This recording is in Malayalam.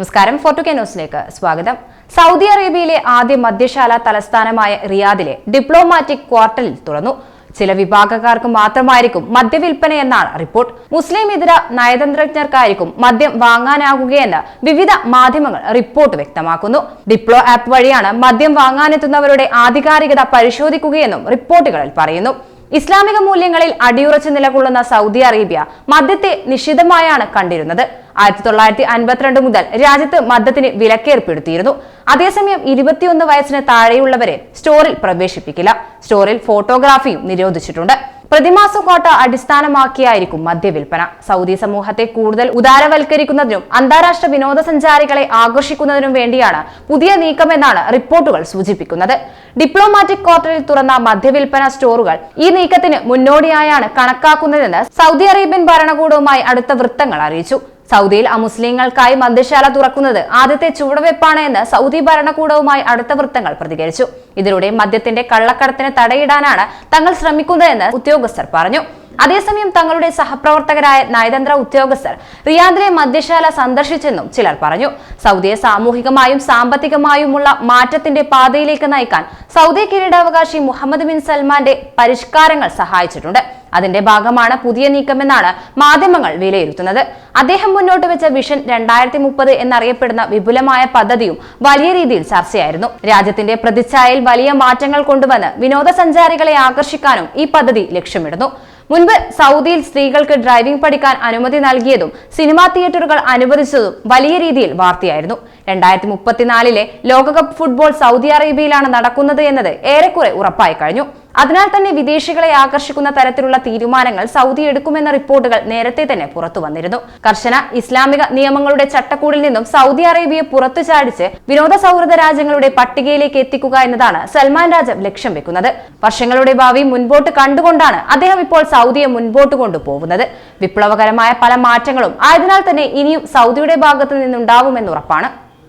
നമസ്കാരം. ഫോർട്ടുകെ ന്യൂസിലേക്ക് സ്വാഗതം. സൗദി അറേബ്യയിലെ ആദ്യ മദ്യശാല തലസ്ഥാനമായ റിയാദിലെ ഡിപ്ലോമാറ്റിക് ക്വാർട്ടറിൽ തുറന്നു. ചില വിഭാഗക്കാർക്ക് മാത്രമായിരിക്കും മദ്യവിൽപ്പന എന്നാണ് റിപ്പോർട്ട്. മുസ്ലിം ഇതര നയതന്ത്രജ്ഞർക്കായിരിക്കും മദ്യം വാങ്ങാനാകുകയെന്ന് വിവിധ മാധ്യമങ്ങൾ റിപ്പോർട്ട് വ്യക്തമാക്കുന്നു. ഡിപ്ലോ ആപ്പ് വഴിയാണ് മദ്യം വാങ്ങാനെത്തുന്നവരുടെ ആധികാരികത പരിശോധിക്കുകയെന്നും റിപ്പോർട്ടുകളിൽ പറയുന്നു. ഇസ്ലാമിക മൂല്യങ്ങളിൽ അടിയുറച്ചു നിലകൊള്ളുന്ന സൗദി അറേബ്യ മദ്യത്തെ നിഷിദ്ധമായാണ് കണ്ടിരുന്നത്. ആയിരത്തി തൊള്ളായിരത്തി അൻപത്തിരണ്ട് മുതൽ രാജ്യത്ത് മദ്യത്തിന് വിലക്കേർപ്പെടുത്തിയിരുന്നു. അതേസമയം ഇരുപത്തിയൊന്ന് വയസ്സിന് താഴെയുള്ളവരെ സ്റ്റോറിൽ പ്രവേശിപ്പിക്കില്ല. സ്റ്റോറിൽ ഫോട്ടോഗ്രാഫിയും നിരോധിച്ചിട്ടുണ്ട്. പ്രതിമാസ കോട്ട അടിസ്ഥാനമാക്കിയായിരിക്കും മദ്യവിൽപ്പന. സൗദി സമൂഹത്തെ കൂടുതൽ ഉദാരവൽക്കരിക്കുന്നതിനും അന്താരാഷ്ട്ര വിനോദസഞ്ചാരികളെ ആകർഷിക്കുന്നതിനും വേണ്ടിയാണ് പുതിയ നീക്കമെന്നാണ് റിപ്പോർട്ടുകൾ സൂചിപ്പിക്കുന്നത്. ഡിപ്ലോമാറ്റിക് ക്വാർട്ടറിൽ തുറന്ന മദ്യവിൽപ്പന സ്റ്റോറുകൾ ഈ നീക്കത്തിന് മുന്നോടിയായാണ് കണക്കാക്കുന്നതെന്ന് സൗദി അറേബ്യൻ ഭരണകൂടവുമായി അടുത്ത വൃത്തങ്ങൾ അറിയിച്ചു. സൗദിയിൽ അമുസ്ലിങ്ങൾക്കായി മദ്യശാല തുറക്കുന്നത് ആദ്യത്തെ ചുവടുവെപ്പാണ് എന്ന് സൗദി ഭരണകൂടവുമായി അടുത്ത വൃത്തങ്ങൾ പ്രതികരിച്ചു. ഇതിലൂടെ മദ്യത്തിന്റെ കള്ളക്കടത്തിന് തടയിടാനാണ് തങ്ങൾ ശ്രമിക്കുന്നതെന്ന് ഉദ്യോഗസ്ഥർ പറഞ്ഞു. അതേസമയം തങ്ങളുടെ സഹപ്രവർത്തകരായ നയതന്ത്ര ഉദ്യോഗസ്ഥർ റിയാദിലെ മദ്യശാല സന്ദർശിച്ചെന്നും ചിലർ പറഞ്ഞു. സൗദിയെ സാമൂഹികമായും സാമ്പത്തികമായുമുള്ള മാറ്റത്തിന്റെ പാതയിലേക്ക് നയിക്കാൻ സൗദി കിരീടാവകാശി മുഹമ്മദ് ബിൻ സൽമാന്റെ പരിഷ്കാരങ്ങൾ സഹായിച്ചിട്ടുണ്ട്. അതിന്റെ ഭാഗമാണ് പുതിയ നീക്കമെന്നാണ് മാധ്യമങ്ങൾ വിലയിരുത്തുന്നത്. അദ്ദേഹം മുന്നോട്ട് വെച്ച വിഷൻ രണ്ടായിരത്തി മുപ്പത് എന്നറിയപ്പെടുന്ന വിപുലമായ പദ്ധതിയും വലിയ രീതിയിൽ ചർച്ചയായിരുന്നു. രാജ്യത്തിന്റെ പ്രതിച്ഛായയിൽ വലിയ മാറ്റങ്ങൾ കൊണ്ടുവന്ന് വിനോദസഞ്ചാരികളെ ആകർഷിക്കാനും ഈ പദ്ധതി ലക്ഷ്യമിടുന്നു. മുൻപ് സൗദിയിൽ സ്ത്രീകൾക്ക് ഡ്രൈവിംഗ് പഠിക്കാൻ അനുമതി നൽകിയതും സിനിമാ തിയേറ്ററുകൾ അനുവദിച്ചതും വലിയ രീതിയിൽ വാർത്തയായിരുന്നു. രണ്ടായിരത്തി മുപ്പത്തിനാലിലെ ലോകകപ്പ് ഫുട്ബോൾ സൗദി അറേബ്യയിലാണ് നടക്കുന്നത് എന്നത് ഏറെക്കുറെ ഉറപ്പായി കഴിഞ്ഞു. അതിനാൽ തന്നെ വിദേശികളെ ആകർഷിക്കുന്ന തരത്തിലുള്ള തീരുമാനങ്ങൾ സൗദി എടുക്കുമെന്ന റിപ്പോർട്ടുകൾ നേരത്തെ തന്നെ പുറത്തു വന്നിരുന്നു. കർശന ഇസ്ലാമിക നിയമങ്ങളുടെ ചട്ടക്കൂടിൽ നിന്നും സൗദി അറേബ്യയെ പുറത്തു ചാടിച്ച് വിനോദ സൗഹൃദ രാജ്യങ്ങളുടെ പട്ടികയിലേക്ക് എത്തിക്കുക എന്നതാണ് സൽമാൻ രാജം ലക്ഷ്യം വെക്കുന്നത്. വർഷങ്ങളുടെ ഭാവി മുൻപോട്ട് കണ്ടുകൊണ്ടാണ് അദ്ദേഹം ഇപ്പോൾ സൗദിയെ മുൻപോട്ട് കൊണ്ടുപോകുന്നത്. വിപ്ലവകരമായ പല മാറ്റങ്ങളും ആയതിനാൽ തന്നെ ഇനിയും സൗദിയുടെ ഭാഗത്ത് നിന്നുണ്ടാവുമെന്ന് ഉറപ്പാണ്.